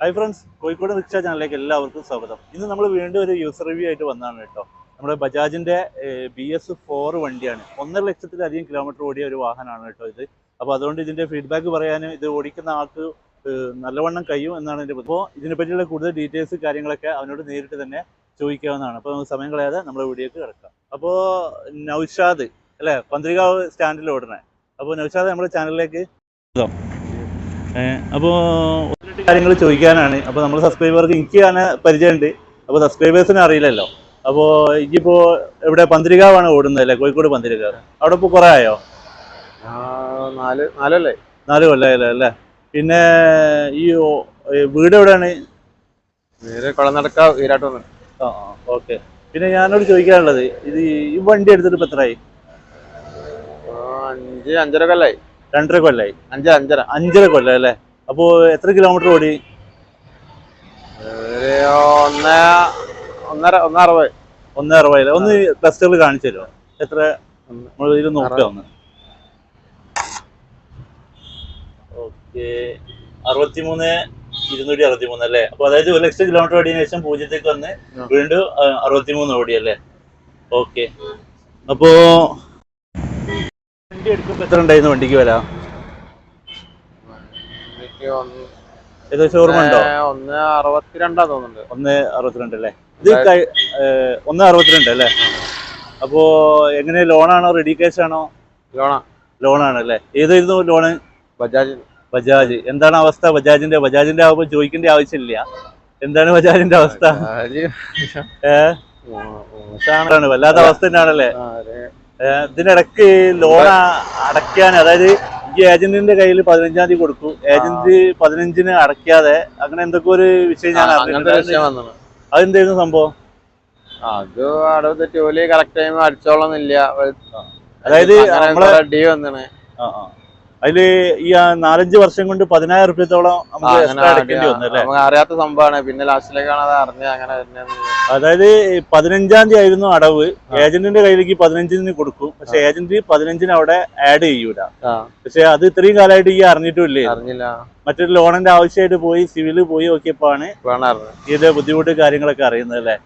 Hi friends Kozhikode rickshaw ചാനലിലേക്ക് എല്ലാവർക്കും സ്വാഗതം. ഇന്ന് നമ്മൾ വീണ്ടും ഒരു യൂസർ റിവ്യൂ ആയിട്ട് വന്നതാണ് കേട്ടോ. നമ്മുടെ ബജാജിന്റെ ബി എസ് ഫോർ വണ്ടിയാണ്. ഒന്നര ലക്ഷത്തിലധികം കിലോമീറ്റർ ഓടിയ ഒരു വാഹനമാണ് കേട്ടോ ഇത്. അപ്പോൾ അതുകൊണ്ട് ഇതിന്റെ ഫീഡ്ബാക്ക് പറയാനും ഇത് ഓടിക്കുന്ന ആൾക്ക് നല്ലവണ്ണം കഴിയും എന്നാണ് എന്റെ അപ്പോൾ ഇതിനെപ്പറ്റിയുള്ള കൂടുതൽ ഡീറ്റെയിൽസ് കാര്യങ്ങളൊക്കെ അവനോട് നേരിട്ട് തന്നെ ചോദിക്കാവുന്നതാണ്. അപ്പോൾ നമുക്ക് സമയം കളയാതെ നമ്മുടെ വീഡിയോക്ക് കിടക്കാം. അപ്പോൾ നൗഷാദ് അല്ലേ പന്ത്രികാവ് സ്റ്റാൻഡിൽ ഓടണേ അപ്പോൾ നൗഷാദ് നമ്മുടെ ചാനലിലേക്ക് അപ്പോൾ കാര്യങ്ങൾ ചോദിക്കാനാണ്. അപ്പോൾ നമ്മൾ സബ്സ്ക്രൈബർക്ക് എനിക്ക് തന്നെ പരിചയമുണ്ട്. അപ്പോൾ സബ്സ്ക്രൈബേഴ്സിന് അറിയില്ലല്ലോ. അപ്പോൾ ഇനിയിപ്പോൾ ഇവിടെ പന്തിരികാവാണ് ഓടുന്നത് അല്ലേ? കോഴിക്കോട് പന്തിരികാവ് അവിടെ ഇപ്പോൾ കുറേ ആയോ? നാല് നാലല്ലേ? നാല് കൊല്ലമായല്ലോ അല്ലേ? പിന്നെ ഈ വീട് എവിടെയാണ്? നേരെ കുളനടക്ക വീരാട്ട് വന്ന് ആ ഓക്കെ. പിന്നെ ഞാനോട് ചോദിക്കാനുള്ളത് ഇത് ഈ വണ്ടി എടുത്തിട്ട് ഇപ്പം എത്രയായി അഞ്ച് അഞ്ചര കൊല്ലായി. രണ്ടര കൊല്ലായി. അഞ്ച് അഞ്ചര. അഞ്ചര കൊല്ലം അല്ലേ? അപ്പോൾ എത്ര കിലോമീറ്റർ ഓടി? ഒന്ന് ഒന്നര ഒന്നര ഒന്ന് അറുപതിൽ. ഒന്ന് ക്ലസ്റ്ററിൽ കാണിച്ചു തരുമോ എത്ര? നമ്മൾ ഇതിൽ നോക്കാം ഒന്ന് ഓക്കെ. അറുപത്തിമൂന്ന് ഇരുന്നൂറ്റി അറുപത്തിമൂന്ന് അല്ലേ? അപ്പൊ അതായത് ഒരു ലക്ഷം കിലോമീറ്റർ ഓടിയതിനു ശേഷം പൂജ്യത്തേക്ക് വന്ന് വീണ്ടും അറുപത്തിമൂന്ന് ഓടി അല്ലേ? ഓക്കെ. അപ്പോ വണ്ടി എടുക്കുമ്പോ എത്ര ഉണ്ടായിരുന്നു? വണ്ടിക്ക് ഒന്ന് ഏകദേശം ഓർമ്മ ഉണ്ടോ? ഒന്ന് അറുപത്തിരണ്ടാ തോന്നുന്നുണ്ട്. ഒന്ന് അറുപത്തിരണ്ട് അല്ലേ? ഇത് കഴി- ഏഹ്, ഒന്ന് അറുപത്തിരണ്ട് അല്ലേ? അപ്പോ എങ്ങനെ ലോണാണോ റെഡി ക്യാഷ് ആണോ ലോണാ. ലോണാണ് അല്ലേ? ഏതായിരുന്നു ലോണ്? ബജാജ്. ബജാജ്. എന്താണ് അവസ്ഥ ബജാജിന്റെ? ബജാജിന്റെ ആവുമ്പോൾ ചോദിക്കേണ്ട ആവശ്യമില്ല. എന്താണ് ബജാജിന്റെ അവസ്ഥ? ഏഹ് വല്ലാത്ത അവസ്ഥ തന്നെയാണല്ലേ? ഇതിനിടക്ക് ലോൺ അടയ്ക്കാൻ അതായത് ഈ ഏജന്റിന്റെ കയ്യിൽ പതിനഞ്ചാം തീയതി കൊടുത്തു. ഏജന്റ് പതിനഞ്ചിന് അടയ്ക്കാതെ അങ്ങനെ എന്തൊക്കെ ഒരു വിഷയം ഞാൻ അറിഞ്ഞിട്ടുണ്ട് അതെന്തായിരുന്നു സംഭവം? അത് അടവ് തെറ്റി ഓൽ കറക്റ്റ് ടൈം അടിച്ചോളന്നില്ല അതായത് നമ്മളെ ഡി വന്നാണ് അതിൽ ഈ നാലഞ്ചു വർഷം കൊണ്ട് പതിനായിരം റുപ്യത്തോളം അറിയാത്ത സംഭവമാണ്. പിന്നെ ലാസ്റ്റിലേക്കാണ് അത് അറിഞ്ഞത്. അങ്ങനെ അതായത് പതിനഞ്ചാം തീയതി ആയിരുന്നു അടവ്. ഏജന്റിന്റെ കയ്യിലേക്ക് പതിനഞ്ചിന് കൊടുക്കും. പക്ഷെ ഏജന്റ് പതിനഞ്ചിന് അവിടെ ആഡ് ചെയ്യൂല. പക്ഷെ അത് ഇത്രയും കാലമായിട്ട് ഈ അറിഞ്ഞിട്ടില്ലേ അറിഞ്ഞില്ല. മറ്റൊരു ലോണിന്റെ ആവശ്യമായിട്ട് പോയി സിവിൽ പോയി നോക്കിയപ്പോഴാണ് ഇതിന്റെ ബുദ്ധിമുട്ട് കാര്യങ്ങളൊക്കെ അറിയുന്നത് അല്ലേ?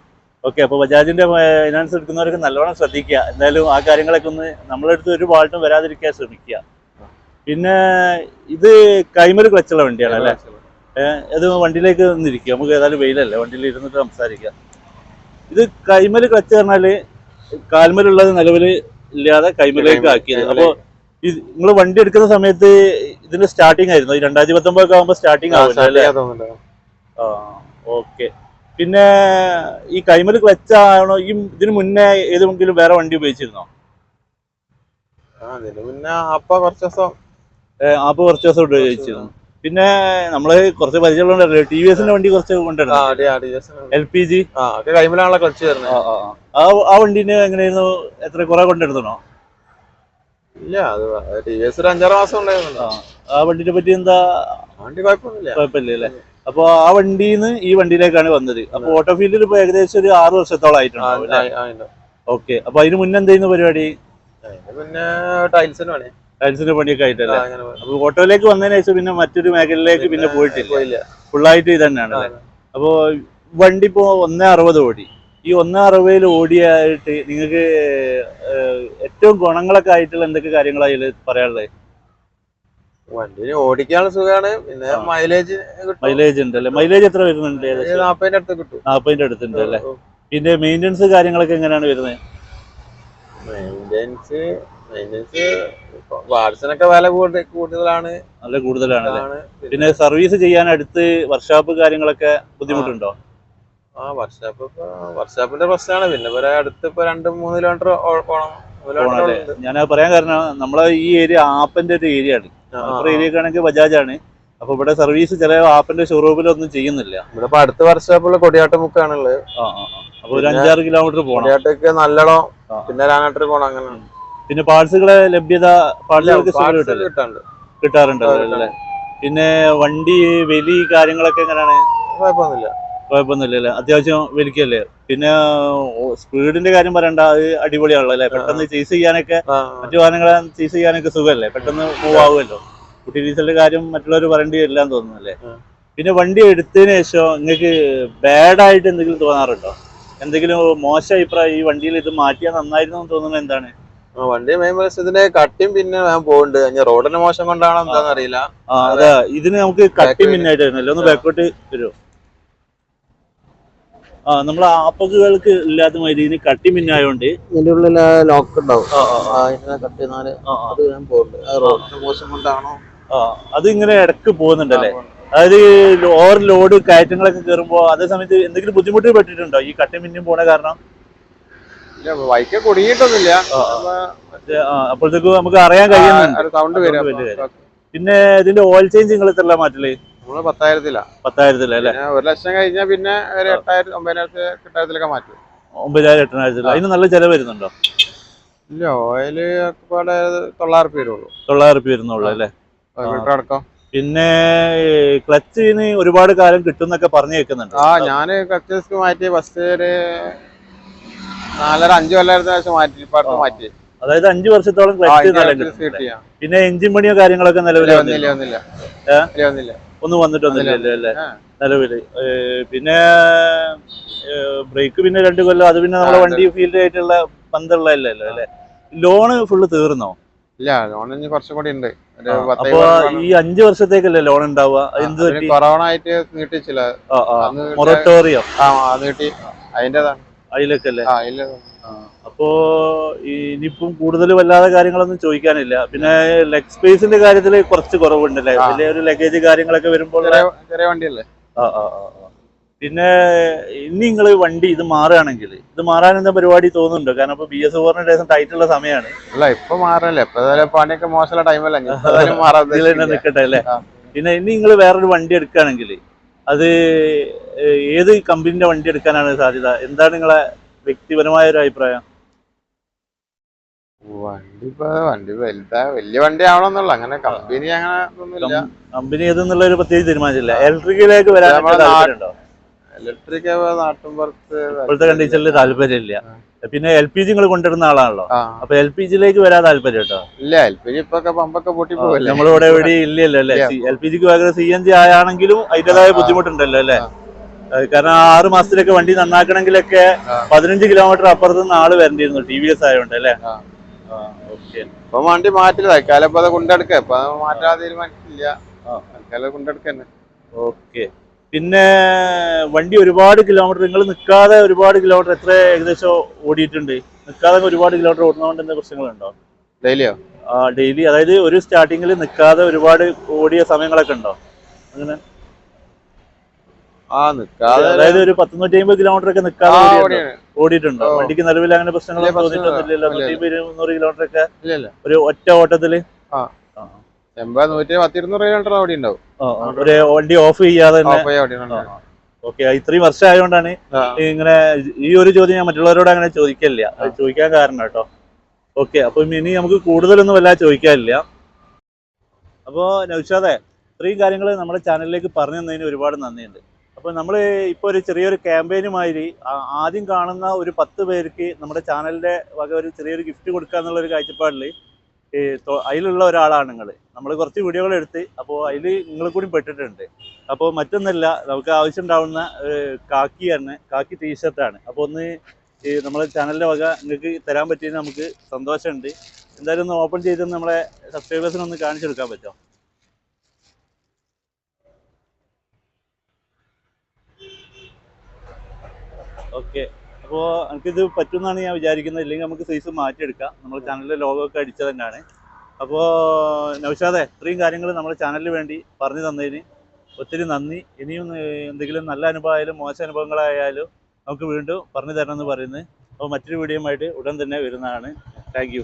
ഓക്കെ അപ്പൊ ബജാജിന്റെ ഫൈനാൻസ് എടുക്കുന്നവർക്ക് നല്ലോണം ശ്രദ്ധിക്കുക. എന്തായാലും ആ കാര്യങ്ങളൊക്കെ ഒന്ന് നമ്മളെടുത്ത് ഒരു പാട്ടും വരാതിരിക്കാൻ ശ്രമിക്കുക. പിന്നെ ഇത് കൈമൽ ക്ലച്ചുള്ള വണ്ടിയാണ് അല്ലേ? അത് വണ്ടിയിലേക്ക് നിന്നിരിക്കുക നമുക്ക് ഏതായാലും വെയിലല്ലേ? വണ്ടിയിൽ ഇരുന്നിട്ട് സംസാരിക്കാം. ഇത് കൈമൽ ക്ലച്ച് പറഞ്ഞാൽ കാൽമലുള്ളത് നിലവിൽ ഇല്ലാതെ കൈമലേക്ക് ആക്കിയത്. അപ്പൊ നിങ്ങൾ വണ്ടി എടുക്കുന്ന സമയത്ത് ഇതിന്റെ സ്റ്റാർട്ടിംഗ് ആയിരുന്നു. രണ്ടായിരത്തി പത്തൊമ്പതൊക്കെ ആകുമ്പോൾ സ്റ്റാർട്ടിങ് ആവില്ല ആ ഓക്കെ. പിന്നെ ഈ കൈമൽ ക്ലച്ച് ആണോ? ഈ ഇതിന് മുന്നേ ഏതെങ്കിലും വേറെ വണ്ടി ഉപയോഗിച്ചിരുന്നോ? അതിന് മുന്നേ അപ്പ കുറച്ച് ദിവസം ആപ്പ് കുറച്ച് ദിവസം ഉപയോഗിച്ചിരുന്നു പിന്നെ നമ്മൾ കുറച്ച് പരിചയമുള്ള ടി വി എസിന്റെ വണ്ടി കുറച്ച് കൊണ്ടുവരണം എൽ പി ജി. കൈമിലാണല്ലോ ക്ലച്ച് വരുന്നത്. ആ വണ്ടിന് എങ്ങനെയായിരുന്നു? എത്ര കുറെ കൊണ്ടെടുത്തണോ ഇല്ല അത് ടി വി എസ് ഒരു അഞ്ചാറ് മാസം ഉണ്ടായിരുന്നല്ലോ ആ വണ്ടിനെ പറ്റി എന്താ? വണ്ടി കുഴപ്പമൊന്നുമില്ല. കുഴപ്പമില്ല അല്ലേ? അപ്പൊ ആ വണ്ടിന്ന് ഈ വണ്ടിയിലേക്കാണ് വന്നത്. അപ്പൊ ഓട്ടോ ഫീൽഡിൽ ഇപ്പൊ ഏകദേശം ഒരു ആറ് വർഷത്തോളം ആയിട്ടുണ്ടാവും. ഓക്കെ. അപ്പൊ അതിന് മുന്നേ എന്തായിരുന്നു പരിപാടി പിന്നെ ടൈൽസിന് പണി. ടൈൽസിന്റെ പണിയൊക്കെ ആയിട്ടല്ലേ? അപ്പൊ ഓട്ടോയിലേക്ക് വന്നതിന് ശേഷം പിന്നെ മറ്റൊരു മേഖലയിലേക്ക് പിന്നെ പോയിട്ടില്ല. ഫുള്ളായിട്ട് ഇത് തന്നെയാണ്. അപ്പോ വണ്ടി ഇപ്പോ ഒന്നേ അറുപത് ഓടി. ഈ ഒന്നേ അറുപതിൽ ഓടിയായിട്ട് നിങ്ങൾക്ക് ഏറ്റവും ഗുണങ്ങളൊക്കെ ആയിട്ടുള്ള എന്തൊക്കെ കാര്യങ്ങളാണ് അതിൽ പറയാനുള്ളത്? വണ്ടി ഓടിക്കാനുള്ള സുഖമാണ് പിന്നെ മൈലേജ് മൈലേജ് ഉണ്ട് അല്ലേ മൈലേജ് എത്ര വരുന്നുണ്ട് നാപ്പതിന്റെ അടുത്ത് കിട്ടും. അടുത്തുണ്ട് അല്ലേ? പിന്നെ മെയിന്റെനൻസ് കാര്യങ്ങളൊക്കെ എങ്ങനെയാണ് വരുന്നത്? മെയിന്റെനൻസ് മെയിന്റെനൻസ് വാട്സിനൊക്കെ വില കൂടുതൽ കൂടുതലാണ്. നല്ല കൂടുതലാണ് പിന്നെ സർവീസ് ചെയ്യാൻ അടുത്ത് വർക്ക്ഷോപ്പ് കാര്യങ്ങളൊക്കെ ബുദ്ധിമുട്ടുണ്ടോ? ആ വർക്ക്ഷോപ്പ് ഇപ്പൊ വർഷാപ്പിന്റെ പ്രശ്നമാണ് പിന്നെ ഇവരെ അടുത്ത് ഇപ്പൊ രണ്ട് മൂന്ന് കിലോമീറ്റർ പോണല്ലേ ഞാൻ പറയാൻ കാരണം നമ്മളെ ഈ ഏരിയ ആപ്പന്റെ ഒരു ഏരിയ ആണ്. മലപ്പുറം ഏരിയക്ക് ആണെങ്കിൽ ബജാജ് ആണ്. അപ്പൊ ഇവിടെ സർവീസ് ചില ആപ്പിന്റെ ഷോറൂമിലൊന്നും ചെയ്യുന്നില്ല. ഇവിടെ ഇപ്പൊ അടുത്ത വർക്ക്ഷോപ്പുള്ള കൊടിയാട്ടമുക്കാണുള്ളത് ആ ആ ആ. അപ്പൊ ഒരു അഞ്ചാറ് കിലോമീറ്റർ പോകണം കൊടിയാട്ടൊക്കെ നല്ലോണം ആ. പിന്നെ രാനാട്ടർ പോണം അങ്ങനെ പിന്നെ പാർട്സുകളെ ലഭ്യത പാർട്സുകൾക്ക് അല്ലേ? പിന്നെ വണ്ടി വലി കാര്യങ്ങളൊക്കെ എങ്ങനെയാണ്? കുഴപ്പമൊന്നുമില്ല. കുഴപ്പമൊന്നുമില്ല അത്യാവശ്യം വലിക്കല്ലേ? പിന്നെ സ്പീഡിന്റെ കാര്യം പറയണ്ട അത് അടിപൊളിയാണല്ലോ അല്ലേ? പെട്ടെന്ന് ചേസ് ചെയ്യാനൊക്കെ മറ്റു വാഹനങ്ങളെ ചേസ് ചെയ്യാനൊക്കെ സുഖമല്ലേ? പെട്ടെന്ന് മൂവ് ആവുമല്ലോ കുട്ടി ഡീസലിന്റെ കാര്യം മറ്റുള്ളവർ പറയേണ്ടി വരില്ല എന്ന് തോന്നുന്നു അല്ലേ? പിന്നെ വണ്ടി എടുത്തതിന് ശേഷം നിങ്ങൾക്ക് ബാഡായിട്ട് എന്തെങ്കിലും തോന്നാറുണ്ടോ? എന്തെങ്കിലും മോശം അഭിപ്രായം ഈ വണ്ടിയിൽ ഇത് മാറ്റിയാൽ നന്നായിരുന്നു എന്ന് തോന്നുന്നത് എന്താണ്? വണ്ടി മെയിൻ കട്ടിയും പിന്നെ ഞാൻ പോകുന്നുണ്ട് ഇനി റോഡിന്റെ മോശം കൊണ്ടാണോ എന്താണെന്ന് അറിയില്ല. ആ ഇതിന് നമുക്ക് കട്ടി പിന്നെ മിന്നായിട്ട് വരുന്നല്ലോ ഒന്ന്. ബാക്കോട്ട് വരുമോ ആ നമ്മൾ ആപ്പക്കുകൾക്ക് ഇല്ലാത്ത മാതിരി ഇതിന് കട്ടി മിന്നായോണ്ട് ഇതിന്റെ ഉള്ളിൽ ലോക്ക് ഉണ്ടാവും. കട്ട് ചെയ്താൽ അത് ഞാൻ പോകുന്നുണ്ട് റോഡിന്റെ മോശം കൊണ്ടാണോ? ആ അത് ഇങ്ങനെ ഇടയ്ക്ക് പോകുന്നുണ്ടല്ലേ? അതായത് ഓവർ ലോഡ് കയറ്റങ്ങളൊക്കെ കയറുമ്പോ അതേ സമയത്ത് എന്തെങ്കിലും ബുദ്ധിമുട്ട് പെട്ടിട്ടുണ്ടോ? ഈ കട്ടി മിന്നും പോണ കാരണം? ബൈക്ക് കുടുങ്ങിയിട്ടൊന്നുമില്ല. അപ്പോഴത്തേക്ക് നമുക്ക് അറിയാൻ കഴിയുന്നുണ്ട് സൗണ്ട് വരും. പിന്നെ ഇതിന്റെ ഓയിൽ ചേഞ്ച് നിങ്ങൾ എത്ര മാറ്റില്ലേ നമ്മൾ പത്തായിരത്തിലാ. പത്തായിരത്തിൽ അല്ലെ? പിന്നെ ഒരു ലക്ഷം കഴിഞ്ഞാൽ പിന്നെ ഒരു എട്ടായിരത്തി ഒമ്പതിനായിരത്തി എട്ടായിരത്തിലൊക്കെ മാറ്റും. ഒമ്പതിനായിരം എട്ടായിരത്തിൽ അതിന് നല്ല ചെലവ് വരുന്നുണ്ടോ? ഇല്ല ഓയിൽ തൊള്ളായിരം രൂപ വരുള്ളൂ. തൊള്ളായിരം രൂപ വരുന്നുള്ളൂ അല്ലേ? അടക്കം. പിന്നെ ക്ലച്ചിന് ഒരുപാട് കാലം കിട്ടും എന്നൊക്കെ പറഞ്ഞു കേൾക്കുന്നുണ്ട് ആ ഞാൻ ക്ലച്ച് മാറ്റി ഫസ്റ്റ് ഒരു നാലര അഞ്ചു കൊല്ലായിരത്തിന് ശേഷം മാറ്റി ഇപ്പൊ മാറ്റി. അതായത് അഞ്ചു വർഷത്തോളം ക്ലച്ച്. പിന്നെ എഞ്ചിൻ പണിയോ കാര്യങ്ങളൊക്കെ നിലവിൽ വന്നില്ല? ഒന്നും വന്നിട്ടൊന്നുമില്ല അല്ലേ? ആ. നിലവിൽ. പിന്നെ ബ്രേക്ക് പിന്നെ രണ്ട് കൊല്ലം അത് പിന്നെ നമ്മുടെ വണ്ടി ഫീൽഡ് ആയിട്ടുള്ള പന്തുള്ളതല്ലോ അല്ലേ? ലോണ് ഫുള്ള് തീർന്നോ? ഇല്ല ലോൺ ഇനി കുറച്ചും കൂടി ഉണ്ട്. അപ്പൊ ഈ അഞ്ചു വർഷത്തേക്കല്ലേ ലോൺ ഉണ്ടാവുക? എന്ത് കൊറോണ ആയിട്ട് നീട്ടിച്ചില്ല. മൊറട്ടോറിയോ ആ, നീട്ടി അതിന്റേതാണ് അതിലൊക്കെ അപ്പോ ഇനിയിപ്പം കൂടുതൽ വല്ലാതെ കാര്യങ്ങളൊന്നും ചോദിക്കാനില്ല. പിന്നെ ലെഗ് സ്പേസിന്റെ കാര്യത്തിൽ കുറച്ച് കുറവുണ്ടല്ലേ? ആ. വലിയ ഒരു ലഗേജ് കാര്യങ്ങളൊക്കെ വരുമ്പോൾ വണ്ടിയല്ലേ? ആ, ആ. പിന്നെ ഇനി നിങ്ങൾ വണ്ടി ഇത് മാറുകയാണെങ്കിൽ ഇത് മാറാൻ എന്താ പരിപാടി തോന്നുന്നുണ്ടോ? കാരണം ഇപ്പൊ ബി എസ് ഫോറിന്റെ ടൈറ്റ് ടൈറ്റുള്ള സമയമാണ് അല്ല ഇപ്പൊ മാറല്ലേ പണിയൊക്കെ മോശമുള്ള ടൈമല്ല. നിൽക്കട്ടെ അല്ലേ. പിന്നെ ഇനി നിങ്ങൾ വേറൊരു വണ്ടി എടുക്കുകയാണെങ്കിൽ അത് ഏത് കമ്പനിന്റെ വണ്ടി എടുക്കാനാണ് സാധ്യത? എന്താണ് നിങ്ങളെ വ്യക്തിപരമായ ഒരു അഭിപ്രായം? വണ്ടി ഇപ്പൊ വണ്ടി വലുതാ വലിയ വണ്ടി ആവണമെന്നുള്ള. അങ്ങനെ കമ്പനി അങ്ങനെ ഒന്നുമില്ല കമ്പനി ഏതെന്നുള്ള ഒരു പ്രത്യേകിച്ച് തീരുമാനിച്ചില്ല ഇലക്ട്രിക്കിലേക്ക് വരാൻ നമ്മളെ നാ- താല്പര്യമുണ്ടോ? ഇലക്ട്രിക് ഇപ്പോഴത്തെ കണ്ടീഷനിൽ താല്പര്യമില്ല. പിന്നെ എൽ പി ജി നിങ്ങൾ കൊണ്ടുവരുന്ന ആളാണല്ലോ. അപ്പൊ എൽ പി ജിയിലേക്ക് വരാൻ താല്പര്യം കേട്ടോ ഇല്ല എൽ പി ജി ഇപ്പൊ പമ്പൊക്കെ പൊട്ടി പോവല്ലേ? നമ്മളിവിടെ എവിടെ ഇല്ലല്ലോ അല്ലേ? എൽ പി ജിക്ക് പകരം സി എൻ ജി ആയാണെങ്കിലും അതിന്റെതായ ബുദ്ധിമുട്ടുണ്ടല്ലോ അല്ലേ? കാരണം ആറ് മാസത്തിലൊക്കെ വണ്ടി നന്നാക്കണമെങ്കിലൊക്കെ. പതിനഞ്ച് കിലോമീറ്റർ അപ്പുറത്ത് നിന്ന് ആൾ വരണ്ടിരുന്നു ടി വി എസ് ആയതുകൊണ്ട് അല്ലേ? അപ്പൊ ഇപ്പൊ വണ്ടി മാറ്റില്ല തൽക്കാലം ഇപ്പൊ അത് കൊണ്ടെടുക്ക. ഇപ്പൊ അത് മാറ്റാൻ തീരുമാനിച്ചില്ല ആ. തൽക്കാലം കൊണ്ടെടുക്ക ഓക്കെ പിന്നെ വണ്ടി ഒരുപാട് കിലോമീറ്റർ നിങ്ങൾ നിൽക്കാതെ ഒരുപാട് കിലോമീറ്റർ എത്ര ഏകദേശം ഓടിയിട്ടുണ്ട്? നിൽക്കാതെ ഒരുപാട് കിലോമീറ്റർ ഓടുന്നതുകൊണ്ട് എന്താ പ്രശ്നങ്ങളുണ്ടോ? ഡെയിലിയോ? ആ ഡെയിലി. അതായത് ഒരു സ്റ്റാർട്ടിങ്ങിൽ നിൽക്കാതെ ഒരുപാട് ഓടിയ സമയങ്ങളൊക്കെ ഉണ്ടോ? അങ്ങനെ? ആ നിൽക്കാതെ അതായത് ഒരു പത്തുനൂറ്റി അമ്പത് കിലോമീറ്റർ ഒക്കെ നിക്കാതെ നിൽക്കാതെ ഓടിയിട്ടുണ്ടോ? വണ്ടിക്ക് നിലവിൽ അങ്ങനെ പ്രശ്നങ്ങളൊന്നും. തോന്നിയിട്ടൊന്നുമില്ലല്ലോ? നൂറ്റി ഇരുന്നൂറ് കിലോമീറ്റർ ഒക്കെ ഒരു ഒറ്റ ഓട്ടത്തിൽ. എൺപത് നൂറ്റി പത്തിരുന്നൂറ് കിലോമീറ്റർ ഓടി ഉണ്ടാവും. ആ, ആ. ഒരു വണ്ടി ഓഫ് ചെയ്യാതെ തന്നെ. ഓഫ് ഓടിയുണ്ട് ഓക്കെ ഇത്രയും വർഷം ആയതുകൊണ്ടാണ്. ഇങ്ങനെ ഈ ഒരു ചോദ്യം ഞാൻ മറ്റുള്ളവരോട് അങ്ങനെ ചോദിക്കില്ല ചോദിക്കാൻ കാരണം കേട്ടോ. ഓക്കെ അപ്പൊ ഇനി നമുക്ക് കൂടുതലൊന്നും വല്ല ചോദിക്കാനില്ല. അപ്പോ നൗഷാദെ ഇത്രയും കാര്യങ്ങൾ നമ്മുടെ ചാനലിലേക്ക് പറഞ്ഞു തന്നതിന് ഒരുപാട് നന്ദിയുണ്ട്. അപ്പോൾ നമ്മൾ ഇപ്പോൾ ഒരു ചെറിയൊരു ക്യാമ്പയിനുമായി ആദ്യം കാണുന്ന ഒരു പത്ത് പേർക്ക് നമ്മുടെ ചാനലിന്റെ വക ഒരു ചെറിയൊരു ഗിഫ്റ്റ് കൊടുക്കുക എന്നുള്ള ഒരു കാഴ്ചപ്പാടിൽ ഈ അതിലുള്ള ഒരാളാണ് നിങ്ങൾ നമ്മൾ കുറച്ച് വീഡിയോകൾ എടുത്ത് അപ്പോൾ അതിൽ നിങ്ങൾ കൂടി പെട്ടിട്ടുണ്ട്. അപ്പോൾ മറ്റൊന്നല്ല നമുക്ക് ആവശ്യം ഉണ്ടാവുന്ന കാക്കി തന്നെ കാക്കി ടീഷർട്ടാണ് അപ്പോൾ ഒന്ന് ഈ നമ്മളെ ചാനലിന്റെ വക നിങ്ങൾക്ക് തരാൻ പറ്റിയത് നമുക്ക് സന്തോഷമുണ്ട്. എന്തായാലും ഒന്ന് ഓപ്പൺ ചെയ്ത് നമ്മളെ സബ്സ്ക്രൈബേഴ്സിന് ഒന്ന് കാണിച്ചു കൊടുക്കാൻ പറ്റുമോ ഓക്കെ അപ്പോൾ എനിക്കിത് പറ്റുമെന്നാണ് ഞാൻ വിചാരിക്കുന്നത്. ഇല്ലെങ്കിൽ നമുക്ക് സൈസ് മാറ്റിയെടുക്കാം. നമ്മൾ ചാനലിലെ ലോഗോ ഒക്കെ അടിച്ചത് തന്നെയാണ്. അപ്പോൾ നൗഷാദെ ഇത്രയും കാര്യങ്ങൾ നമ്മുടെ ചാനലിന് വേണ്ടി പറഞ്ഞു തന്നതിന് ഒത്തിരി നന്ദി. ഇനിയും എന്തെങ്കിലും നല്ല അനുഭവമായാലും മോശം അനുഭവങ്ങളായാലും നമുക്ക് വീണ്ടും പറഞ്ഞു തരണമെന്ന് പറയുന്നത് അപ്പോൾ മറ്റൊരു വീഡിയോ ആയിട്ട് ഉടൻ തന്നെ വരുന്നതാണ്. താങ്ക്